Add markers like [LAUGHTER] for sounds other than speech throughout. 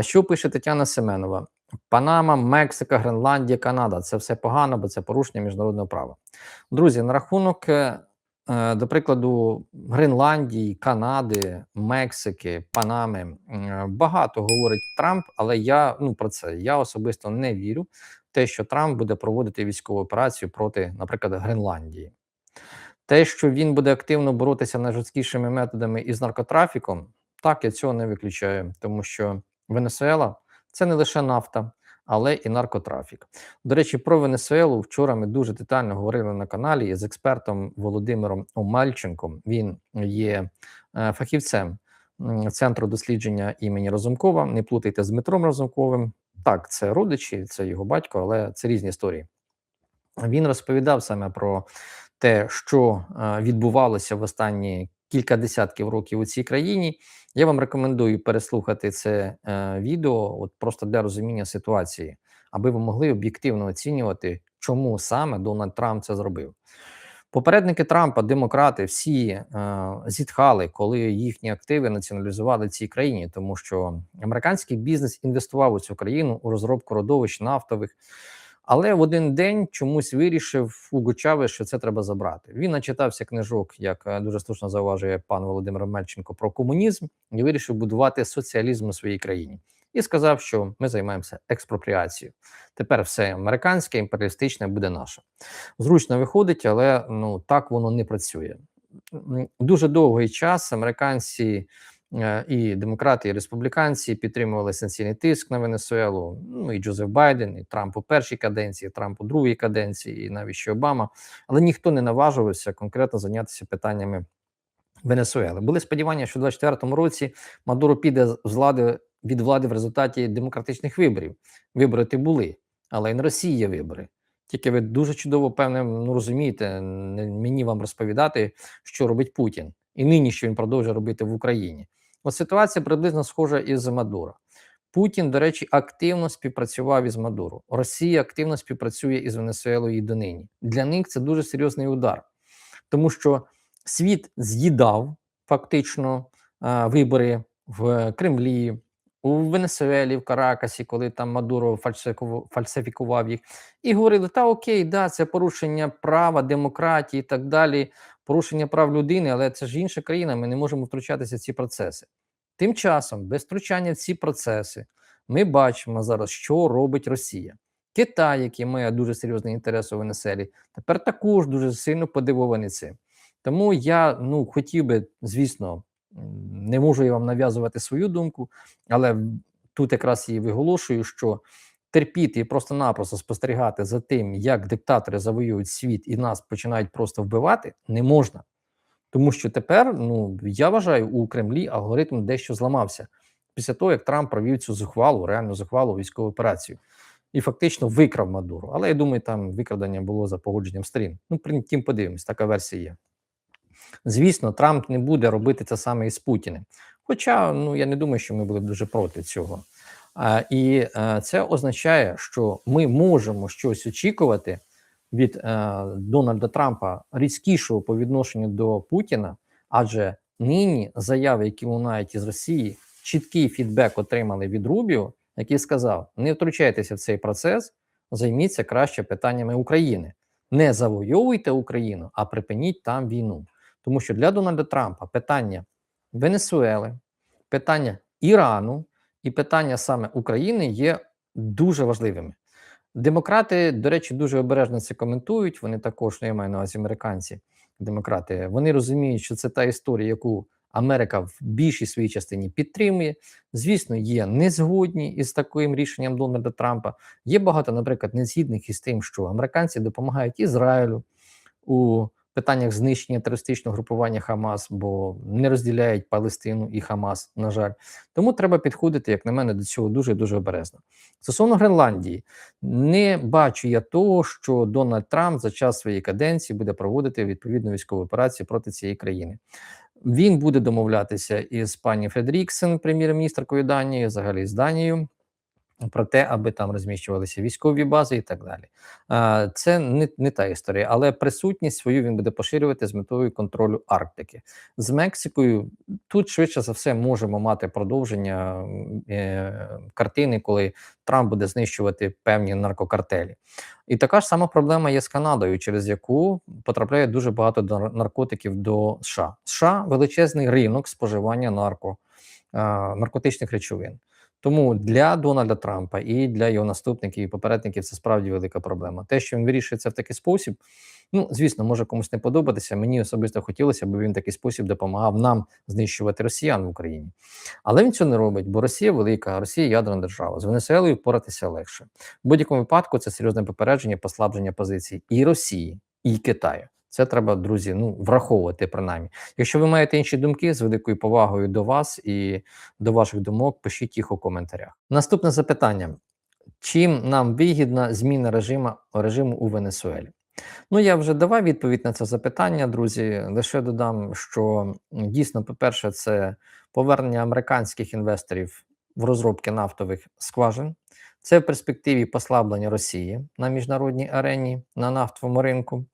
Що пише Тетяна Семенова? Панама, Мексика, Гренландія, Канада це все погано, бо це порушення міжнародного права. Друзі, на рахунок, е, е, до прикладу, Гренландії, Канади, Мексики, Панами е, багато говорить Трамп, але я ну про це я особисто не вірю. в Те, що Трамп буде проводити військову операцію проти, наприклад, Гренландії. Те, що він буде активно боротися найжорсткішими методами із наркотрафіком, так я цього не виключаю, тому що Венесуела це не лише нафта, але і наркотрафік. До речі, про Венесуелу вчора ми дуже детально говорили на каналі з експертом Володимиром Омальченком. Він є е, фахівцем центру дослідження імені Розумкова. Не плутайте з Дмитром Розумковим. Так, це родичі, це його батько, але це різні історії. Він розповідав саме про те, що е, відбувалося в останні кілька десятків років у цій країні. Я вам рекомендую переслухати це е, відео, от просто для розуміння ситуації, аби ви могли об'єктивно оцінювати, чому саме Дональд Трамп це зробив. Попередники Трампа, демократи, всі е, зітхали, коли їхні активи націоналізували цій країні, тому що американський бізнес інвестував у цю країну у розробку родовищ нафтових. Але в один день чомусь вирішив Уго Чавес, що це треба забрати. Він начитався книжок, як е, дуже слушно зауважує пан Володимир Мельченко, про комунізм і вирішив будувати соціалізм у своїй країні. І сказав, що ми займаємося експропріацією. Тепер все американське, імперіалістичне буде наше. Зручно виходить, але ну так воно не працює. Дуже довгий час американці і демократи, і республіканці підтримували санкційний тиск на Венесуелу. Ну і Джозеф Байден, і Трамп у першій каденції, і Трамп у другій каденції, і навіть ще Обама. Але ніхто не наважувався конкретно зайнятися питаннями Венесуели. Були сподівання, що у 2024 році Мадуро піде з влади від влади в результаті демократичних виборів. Вибори ти були, але і на Росії є вибори. Тільки ви дуже чудово певне ну розумієте, мені вам розповідати, що робить Путін, і нині що він продовжує робити в Україні. От ситуація приблизно схожа із Мадуро. Путін, до речі, активно співпрацював із Мадуро. Росія активно співпрацює із Венесуелою і донині. Для них це дуже серйозний удар, тому що світ з'їдав фактично вибори в Кремлі, у Венесуелі, в Каракасі, коли там Мадуро фальсифікував їх, і говорили: та окей, да, це порушення права, демократії і так далі порушення прав людини, але це ж інша країна, ми не можемо втручатися в ці процеси. Тим часом, без втручання в ці процеси, ми бачимо зараз, що робить Росія. Китай, який має дуже серйозний інтерес у Венеселі, тепер також дуже сильно подивований цим. Тому я ну хотів би, звісно, не можу я вам нав'язувати свою думку, але тут якраз і виголошую, що терпіти і просто-напросто спостерігати за тим, як диктатори завоюють світ і нас починають просто вбивати, не можна. Тому що тепер, ну я вважаю, у Кремлі алгоритм дещо зламався після того, як Трамп провів цю зухвалу, реально зухвалу військову операцію і фактично викрав Мадуру. Але я думаю, там викрадення було за погодженням сторін. Ну, тим подивимось, така версія є. Звісно, Трамп не буде робити це саме із Путіним. Хоча ну я не думаю, що ми були дуже проти цього. І е, це означає, що ми можемо щось очікувати від е, Дональда Трампа різкішого по відношенню до Путіна, адже нині заяви, які лунають із Росії, чіткий фідбек отримали від Рубіо, який сказав: не втручайтеся в цей процес, займіться краще питаннями України. Не завойовуйте Україну, а припиніть там війну. Тому що для Дональда Трампа питання Венесуели, питання Ірану і питання саме України є дуже важливими. Демократи, до речі, дуже обережно це коментують. Вони також ну, я маю на увазі американці, демократи. Вони розуміють, що це та історія, яку Америка в більшій своїй частині підтримує. Звісно, є незгодні із таким рішенням Дональда Трампа. Є багато, наприклад, незгідних із тим, що американці допомагають Ізраїлю у питаннях знищення терористичного групування Хамас, бо не розділяють Палестину і Хамас, на жаль. Тому треба підходити, як на мене, до цього дуже дуже обережно. Стосовно Гренландії, не бачу я того, що Дональд Трамп за час своєї каденції буде проводити відповідну військову операцію проти цієї країни. Він буде домовлятися із пані Фредріксен, прем'єр-міністркою Данії, взагалі з Данією. Про те, аби там розміщувалися військові бази і так далі. Це не, не та історія, але присутність свою він буде поширювати з метою контролю Арктики. З Мексикою тут швидше за все можемо мати продовження е, картини, коли Трамп буде знищувати певні наркокартелі. І така ж сама проблема є з Канадою, через яку потрапляє дуже багато наркотиків до США. США величезний ринок споживання нарко, наркотичних речовин. Тому для Дональда Трампа і для його наступників і попередників це справді велика проблема. Те, що він вирішує це в такий спосіб, ну звісно, може комусь не подобатися. Мені особисто хотілося, б він в такий спосіб допомагав нам знищувати росіян в Україні. Але він цього не робить, бо Росія велика, Росія ядерна держава. З Венесуелою впоратися легше. В будь-якому випадку це серйозне попередження, послаблення позицій і Росії, і Китаю. Це треба, друзі, ну враховувати принаймні. Якщо ви маєте інші думки з великою повагою до вас і до ваших думок, пишіть їх у коментарях. Наступне запитання: чим нам вигідна зміна режиму, режиму у Венесуелі? Ну, я вже давав відповідь на це запитання, друзі. Лише додам, що дійсно, по-перше, це повернення американських інвесторів в розробки нафтових скважин. Це в перспективі послаблення Росії на міжнародній арені на нафтовому ринку.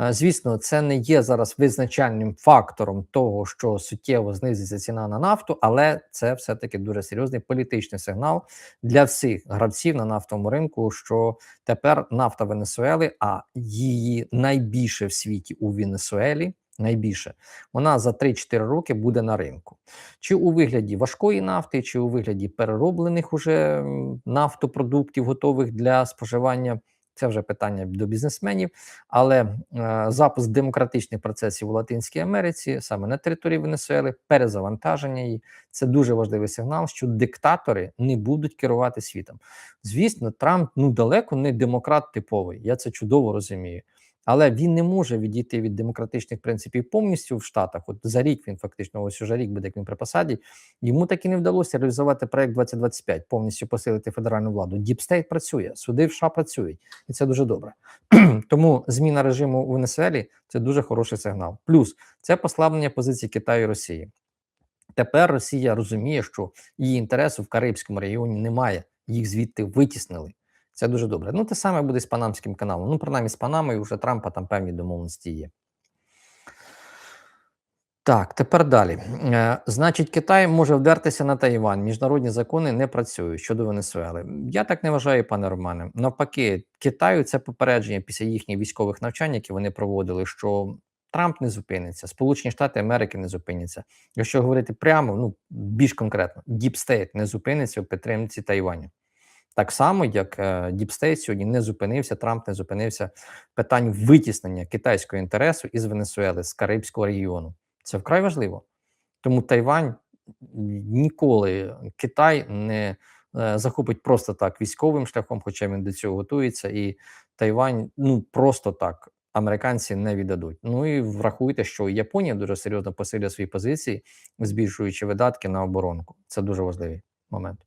Е, Звісно, це не є зараз визначальним фактором того, що суттєво знизиться ціна на нафту, але це все-таки дуже серйозний політичний сигнал для всіх гравців на нафтовому ринку, що тепер нафта Венесуели, а її найбільше в світі у Венесуелі, найбільше, вона за 3-4 роки буде на ринку. Чи у вигляді важкої нафти, чи у вигляді перероблених уже нафтопродуктів, готових для споживання. Це вже питання до бізнесменів, але е, запуск демократичних процесів у Латинській Америці, саме на території Венесуели, перезавантаження її це дуже важливий сигнал, що диктатори не будуть керувати світом. Звісно, Трамп ну далеко не демократ типовий. Я це чудово розумію. Але він не може відійти від демократичних принципів повністю в Штатах. От за рік він фактично, ось уже рік буде як він при посаді. Йому так і не вдалося реалізувати проект 2025, повністю посилити федеральну владу. Діпстейт працює, суди в США працюють, і це дуже добре. [CLEARS THROAT] Тому зміна режиму у Венесуелі це дуже хороший сигнал. Плюс це послаблення позицій Китаю і Росії. Тепер Росія розуміє, що її інтересу в Карибському регіоні немає, їх звідти витіснили. Це дуже добре. Ну, те саме буде з Панамським каналом. Ну, принаймні, з Панамою вже Трампа там певні домовленості є. Так, тепер далі. Е, значить, Китай може вдертися на Тайвань. Міжнародні закони не працюють щодо Венесуели. Я так не вважаю, пане Романе. Навпаки, Китаю це попередження після їхніх військових навчань, які вони проводили, що Трамп не зупиниться, Сполучені Штати Америки не зупиняться. Якщо говорити прямо, ну більш конкретно, Діпстейт не зупиниться в підтримці Тайваню. Так само, як е, Діпстейт сьогодні не зупинився, Трамп не зупинився питань витіснення китайського інтересу із Венесуели, з Карибського регіону. Це вкрай важливо. Тому Тайвань ніколи Китай не е, захопить просто так військовим шляхом, хоча він до цього готується, і Тайвань ну просто так американці не віддадуть. Ну і врахуйте, що Японія дуже серйозно посилює свої позиції, збільшуючи видатки на оборонку. Це дуже важливий момент.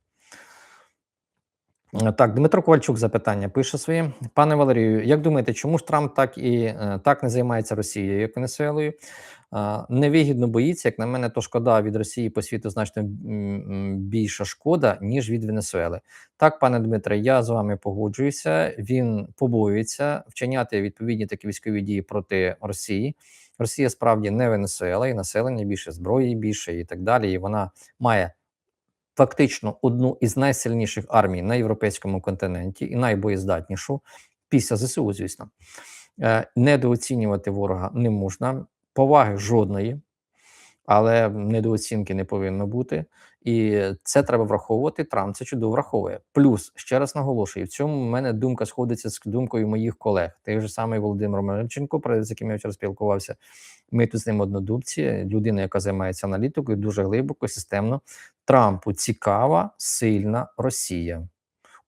Так, Дмитро Ковальчук запитання пише своє. Пане Валерію, як думаєте, чому ж Трамп так і е, так не займається Росією, як Венесуелою? Невигідно боїться, як на мене, то шкода від Росії по світу значно більша шкода, ніж від Венесуели. Так, пане Дмитре, я з вами погоджуюся. Він побоюється вчиняти відповідні такі військові дії проти Росії. Росія справді не Венесуела, і населення більше, зброї більше і так далі. І вона має фактично одну із найсильніших армій на європейському континенті і найбоєздатнішу після ЗСУ, звісно. Е, Недооцінювати ворога не можна, поваги жодної, але недооцінки не повинно бути. І це треба враховувати. Трамп це чудово враховує. Плюс ще раз наголошую: в цьому в мене думка сходиться з думкою моїх колег. Той же самий Володимир Мельченко, про з яким я вчора спілкувався. Ми тут з ним однодумці, людина, яка займається аналітикою, дуже глибоко, системно. Трампу цікава, сильна Росія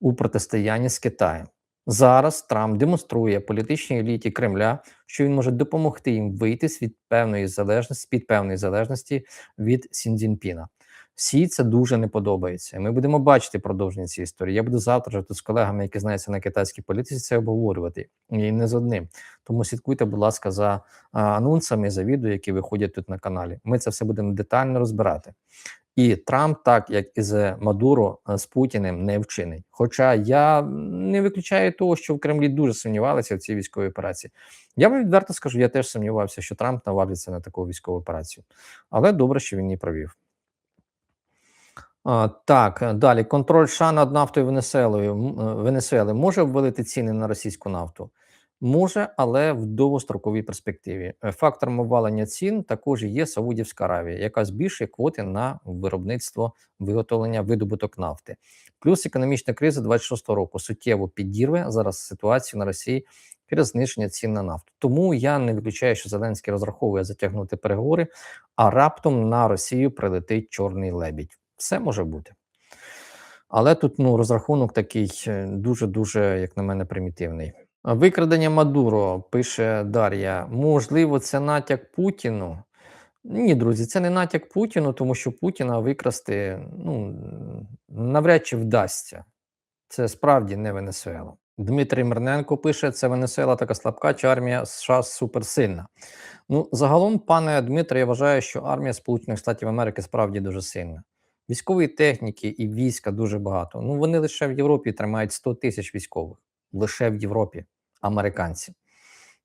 у протистоянні з Китаєм. Зараз Трамп демонструє політичній еліті Кремля, що він може допомогти їм вийти від певної залежності під певної залежності від Сіндзінпіна. Всі це дуже не подобається. Ми будемо бачити продовження цієї історії. Я буду завтра тут з колегами, які знаються на китайській політиці, це обговорювати і не з одним. Тому слідкуйте, будь ласка, за анонсами, за відео, які виходять тут на каналі. Ми це все будемо детально розбирати. І Трамп, так як і з Мадуро е, з Путіним, не вчинить. Хоча я не виключаю того, що в Кремлі дуже сумнівалися в цій військовій операції. Я вам відверто скажу, я теж сумнівався, що Трамп наважиться на таку військову операцію. Але добре, що він її провів. А, так, е, далі. Контроль США над нафтою Венесуелою, е, Венесуели може обвалити ціни на російську нафту? Може, але в довгостроковій перспективі. Е, Фактором обвалення цін також є Саудівська Аравія, яка збільшує квоти на виробництво виготовлення видобуток нафти. Плюс економічна криза 26 року суттєво підірве зараз ситуацію на Росії через зниження цін на нафту. Тому я не виключаю, що Зеленський розраховує затягнути переговори, а раптом на Росію прилетить чорний лебідь. Все може бути. Але тут ну, розрахунок такий е, дуже-дуже, як на мене, примітивний. Викрадення Мадуро, пише Дар'я. Можливо, це натяк Путіну. Ні, друзі, це не натяк Путіну, тому що Путіна викрасти ну, навряд чи вдасться. Це справді не Венесуела. Дмитрій Мирненко пише: це Венесуела така слабка, чи армія США суперсильна. Ну, загалом, пане Дмитре, я вважаю, що армія Сполучених Штатів Америки справді дуже сильна. Військової техніки і війська дуже багато. Ну, вони лише в Європі тримають 100 тисяч військових, лише в Європі, американці.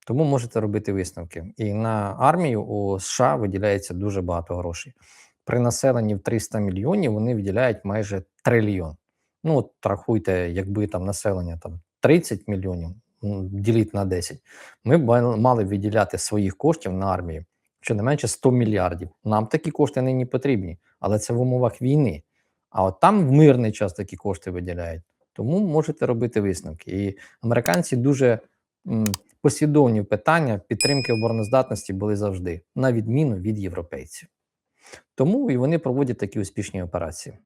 Тому можете робити висновки. І на армію у США виділяється дуже багато грошей. При населенні в 300 мільйонів вони виділяють майже трильйон. Ну, от рахуйте, якби там населення там 30 мільйонів, діліть на 10, ми б мали- виділяти своїх коштів на армію щонайменше 100 мільярдів. Нам такі кошти нині потрібні, але це в умовах війни. А от там в мирний час такі кошти виділяють. Тому можете робити висновки. І американці дуже м, послідовні питання підтримки обороноздатності були завжди, на відміну від європейців. Тому і вони проводять такі успішні операції.